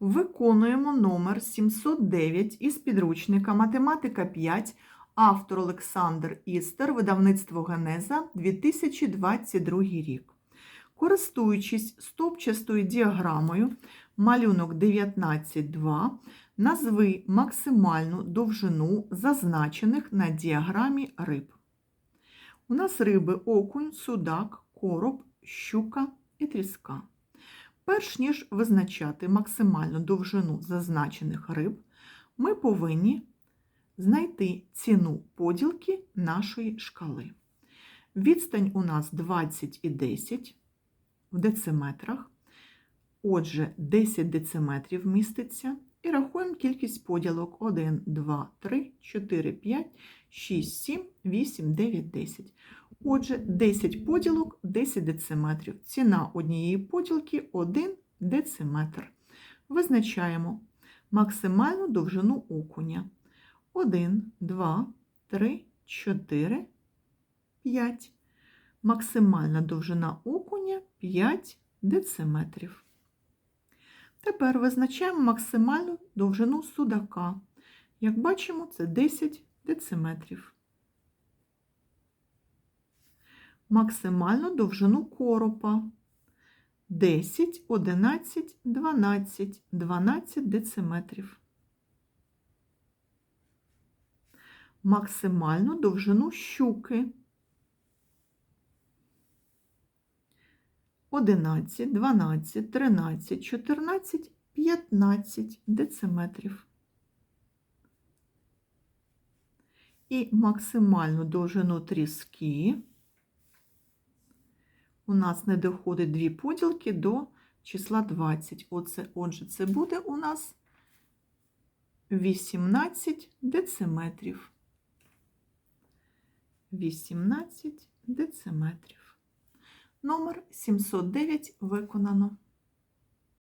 Виконуємо номер 709 із підручника Математика 5, автор Олександр Істер, видавництво Генеза, 2022 рік. Користуючись стовпчастою діаграмою, малюнок 19.2, назви максимальну довжину зазначених на діаграмі риб. У нас риби окунь, судак, короб, щука і тріска. Перш ніж визначати максимальну довжину зазначених риб, ми повинні знайти ціну поділки нашої шкали. Відстань у нас 20 і 10 в дециметрах. Отже, 10 дециметрів міститься. І рахуємо кількість поділок 1, 2, 3, 4, 5, 6, 7, 8, 9, 10. Отже, 10 поділок 10 дециметрів. Ціна однієї поділки 1 дециметр. Визначаємо максимальну довжину окуня. 1, 2, 3, 4, 5. Максимальна довжина окуня 5 дециметрів. Тепер визначаємо максимальну довжину судака. Як бачимо, це 10 дециметрів. Максимальну довжину коропа 10, 11, 12, 12 дециметрів. Максимальну довжину щуки 11, 12, 13, 14, 15 дециметрів. І максимальну довжину тріски у нас не доходить дві поділки до числа 20. Оце, отже, це буде у нас 18 дециметрів. 18 дециметрів. Номер 709 виконано.